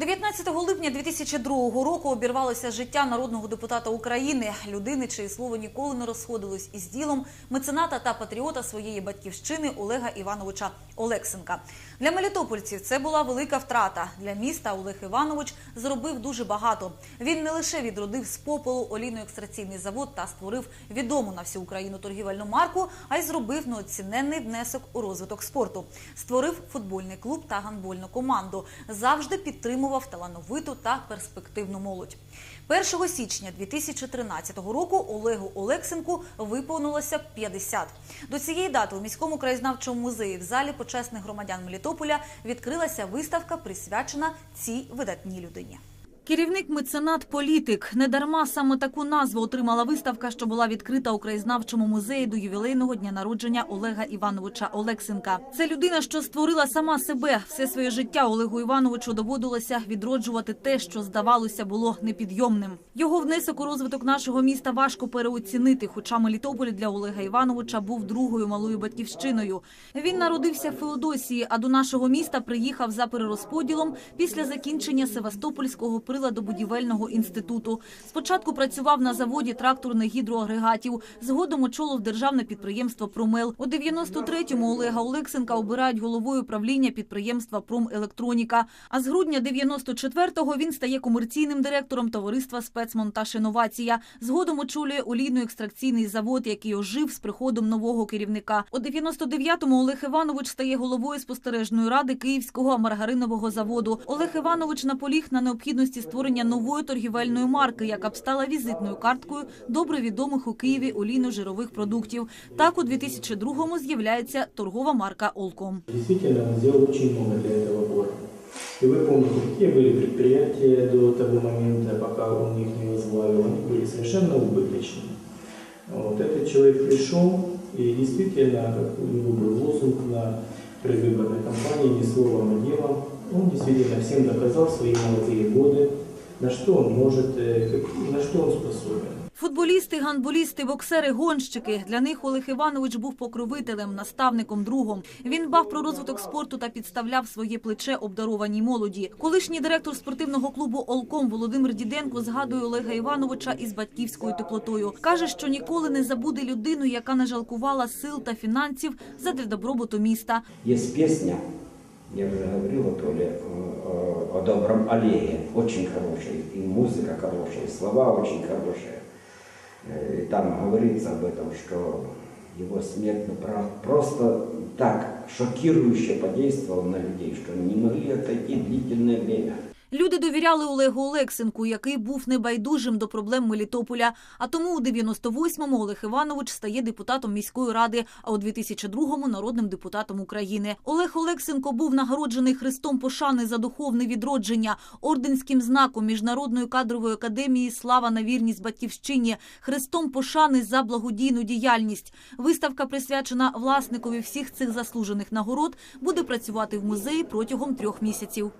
19 липня 2002 року обірвалося життя народного депутата України, людини, чиє слово ніколи не розходилось із ділом мецената та патріота своєї батьківщини Олега Івановича Олексенка. Для мелітопольців це була велика втрата. Для міста Олег Іванович зробив дуже багато. Він не лише відродив з попелу олійно-екстраційний завод та створив відому на всю Україну торгівельну марку, а й зробив неоціненний внесок у розвиток спорту. Створив футбольний клуб та гандбольну команду. Завжди підтримував талановиту та перспективну молодь. 1 січня 2013 року Олегу Олексенку виповнилося 50. До цієї дати у міському краєзнавчому музеї в залі почесних громадян Мелітополя відкрилася виставка, присвячена цій видатній людині. Керівник меценат політик недарма саме таку назву отримала виставка, що була відкрита у краєзнавчому музеї до ювілейного дня народження Олега Івановича Олексенка. Це людина, що створила сама себе. Все своє життя Олегу Івановичу доводилося відроджувати те, що здавалося було непідйомним. Його внесок у розвиток нашого міста важко переоцінити. Хоча Мелітополь для Олега Івановича був другою малою батьківщиною. Він народився в Феодосії, а до нашого міста приїхав за перерозподілом після закінчення Севастопольського приладобудівельного інституту. Спочатку працював на заводі тракторних гідроагрегатів, згодом очолив державне підприємство «Промел». У 93-му Олега Олексенка обирають головою правління підприємства «Промелектроніка». А з грудня 94-го він стає комерційним директором товариства «Спецмонтаж Інновація». Згодом очолює олійно-екстракційний завод, який ожив з приходом нового керівника. У 99-му Олег Іванович стає головою спостережної ради Київського маргаринового заводу. Олег Іванович наполіг на необхідності створення нової торгівельної марки, яка б стала візитною карткою добре відомих у Києві олійно-жирових продуктів. Так у 2002-му з'являється торгова марка «Олком». Действительно, он сделал очень много для этого города. И вы помните, какие были предприятия до того момента, пока он их не возглавил, они были совершенно убыточными. Вот этот человек пришел, и действительно, как у него был лозунг на предвыборной кампании «Не словом, а делом», он действительно всем доказал свои молодые годы, на что он может, э, как- на что он способен. Футболісти, гандболісти, боксери, гонщики. Для них Олег Іванович був покровителем, наставником, другом. Він дбав про розвиток спорту та підставляв своє плече обдарованій молоді. Колишній директор спортивного клубу «Олком» Володимир Діденко згадує Олега Івановича із батьківською теплотою. Каже, що ніколи не забуде людину, яка не жалкувала сил та фінансів задля добробуту міста. Есть песня, я уже говорил о Толе, э, э, о добром Олеге, очень хорошая, и музыка хорошая, и слова очень хорошие. Э, И там говорится об этом, что его смерть про- просто так шокирующе подействовала на людей, что они не могли отойти длительное время. Люди довіряли Олегу Олексенку, який був небайдужим до проблем Мелітополя. А тому у 98-му Олег Іванович стає депутатом міської ради, а у 2002-му – народним депутатом України. Олег Олексенко був нагороджений Христом Пошани за духовне відродження, орденським знаком Міжнародної кадрової академії «Слава на вірність батьківщині», Христом Пошани за благодійну діяльність. Виставка, присвячена власникові всіх цих заслужених нагород, буде працювати в музеї протягом трьох місяців.